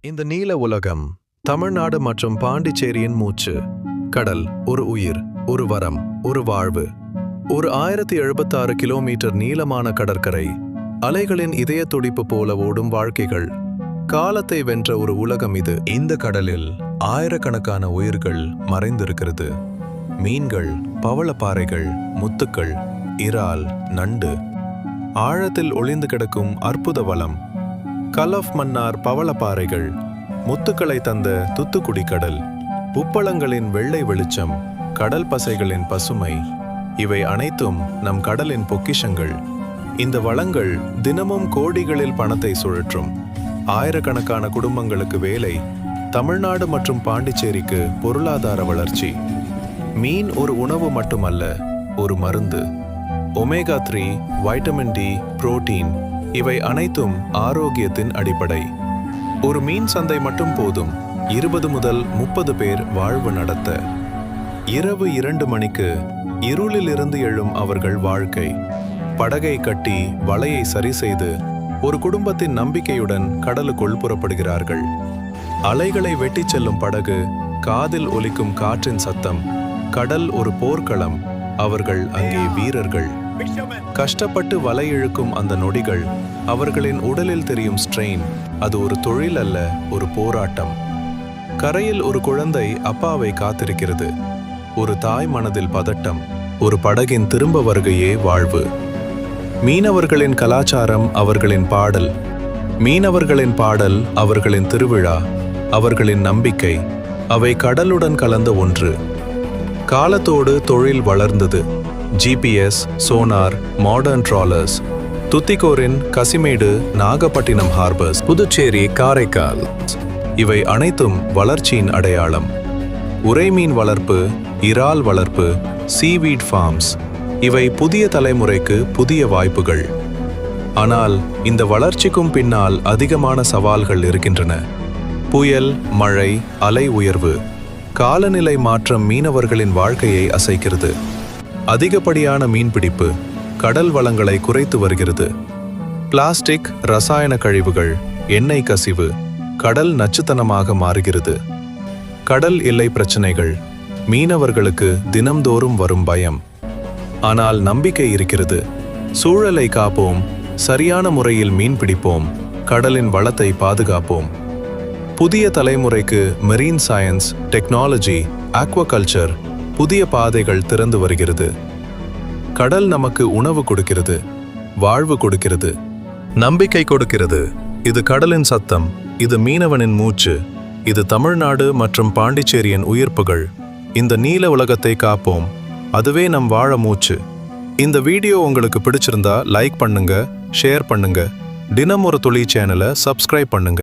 இந்த நீல உலகம் தமிழ்நாடு மற்றும் பாண்டிச்சேரியின் மூச்சு கடல் ஒரு உயிர் ஒரு வரம் ஒரு வாழ்வு. ஒரு ஆயிரத்தி எழுபத்தாறு கிலோமீட்டர் நீளமான கடற்கரை அலைகளின் இதய துடிப்பு போல ஓடும் வாழ்க்கைகள். காலத்தை வென்ற ஒரு உலகம் இது. இந்த கடலில் ஆயிரக்கணக்கான உயிர்கள் மறைந்திருக்கிறது. மீன்கள் பவளப்பாறைகள் முத்துக்கள் இறால் நண்டு. ஆழத்தில் ஒளிந்து கிடக்கும் அற்புத வளம். கலஃப் மன்னார் பவளப்பாறைகள் முத்துக்களை தந்த துத்துக்குடி கடல் உப்பளங்களின் வெள்ளை வெளிச்சம் கடல் பசைகளின் பசுமை இவை அனைத்தும் நம் கடலின் பொக்கிஷங்கள். இந்த வளங்கள் தினமும் கோடிகளில் பணத்தை சுழற்றும். ஆயிரக்கணக்கான குடும்பங்களுக்கு வேலை தமிழ்நாடு மற்றும் பாண்டிச்சேரிக்கு பொருளாதார வளர்ச்சி. மீன் ஒரு உணவு மட்டுமல்ல ஒரு மருந்து. Omega three vitamin D protein இவை அனைத்தும் ஆரோக்கியத்தின் அடிப்படை. ஒரு மீன் சந்தை மட்டும் போதும். இருபது முதல் முப்பது பேர் வாழ்வு நடத்த. இரவு இரண்டு மணிக்கு இருளிலிருந்து எழும் அவர்கள் வாழ்க்கை. படகை கட்டி வலையை சரி செய்து ஒரு குடும்பத்தின் நம்பிக்கையுடன் கடலுக்குள் புறப்படுகிறார்கள். அலைகளை வெட்டிச் செல்லும் படகு காதில் ஒலிக்கும் காற்றின் சத்தம் கடல் ஒரு போர்க்களம் அவர்கள் அங்கே வீரர்கள். கஷ்டப்பட்டு வலை இழுக்கும் அந்த நொடிகள் அவர்களின் உடலில் தெரியும் ஸ்ட்ரெயின் அது ஒரு தொழில் அல்ல ஒரு போராட்டம். கரையில் ஒரு குழந்தை அப்பாவை காத்திருக்கிறது. ஒரு தாய் மனதில் பதட்டம் ஒரு படகின் திரும்ப வருகையே வாழ்வு. மீனவர்களின் கலாச்சாரம் அவர்களின் பாடல். மீனவர்களின் பாடல் அவர்களின் திருவிழா அவர்களின் நம்பிக்கை. அவை கடலுடன் கலந்த ஒன்று. காலத்தோடு தொழில் வளர்ந்தது. GPS sonar modern trawlers Tuticorin Kasimedu Nagapattinam harbours Puducherry Karaikal இவை அனைத்தும் வளர்ச்சியின் அடையாளம். உறைமீன் வளர்ப்பு இறால் வளர்ப்பு சீவீட் ஃபார்ம்ஸ் இவை புதிய தலைமுறைக்கு புதிய வாய்ப்புகள். ஆனால் இந்த வளர்ச்சிக்கும் பின்னால் அதிகமான சவால்கள் இருக்கின்றன. புயல் மழை அலை உயர்வு. காலநிலை மாற்றம் மீனவர்களின் வாழ்க்கையை அசைக்கிறது. அதிகப்படியான மீன்பிடிப்பு கடல் வளங்களை குறைத்து வருகிறது. பிளாஸ்டிக் ரசாயன கழிவுகள் எண்ணெய் கசிவு கடல் நச்சுத்தனமாக மாறுகிறது. கடல் எல்லை பிரச்சனைகள் மீனவர்களுக்கு தினம்தோறும் வரும் பயம். ஆனால் நம்பிக்கை இருக்கிறது. சூழலை காப்போம் சரியான முறையில் மீன் பிடிப்போம் கடலின் வளத்தை பாதுகாப்போம். புதிய தலைமுறைக்கு மெரீன் சயின்ஸ் டெக்னாலஜி ஆக்வாகல்ச்சர் புதிய பாதைகள் திறந்து வருகிறது. கடல் நமக்கு உணவு கொடுக்கிறது வாழ்வு கொடுக்கிறது நம்பிக்கை கொடுக்கிறது. இது கடலின் சத்தம் இது மீனவனின் மூச்சு இது தமிழ்நாடு மற்றும் பாண்டிச்சேரியின் உயிர்ப்புகள். இந்த நீல உலகத்தை காப்போம் அதுவே நம் வாழ மூச்சு. இந்த வீடியோ உங்களுக்கு பிடிச்சிருந்தா லைக் பண்ணுங்க ஷேர் பண்ணுங்க தினம் ஒரு துளி சேனலை சப்ஸ்கிரைப் பண்ணுங்க.